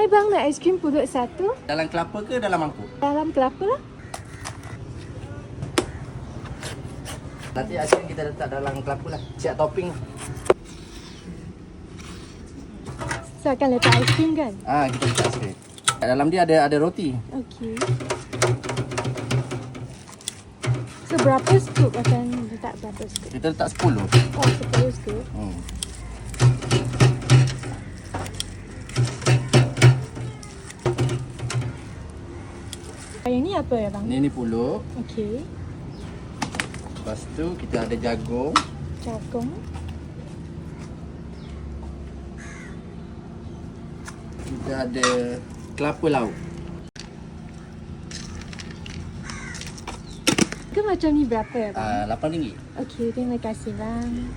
Hai bang, nak aiskrim pulut satu. Dalam kelapa ke dalam mangkuk? Dalam kelapa lah. Nanti aiskrim kita letak dalam kelapa lah. Siap topping. So akan letak aiskrim kan? Ah, kita letak aiskrim. Kat dalam dia ada ada roti. Okey. So berapa scoop akan letak berapa scoop? Kita letak 10. Oh, 10 scoop. Hmm. Yang ni apa ya bang? Ni ni pulut. Okey. Lepas tu kita ada jagung. Jagung. Kita ada kelapa laut. Ke macam ni berapa ya bang? Ah, RM8. Okey, terima kasih bang.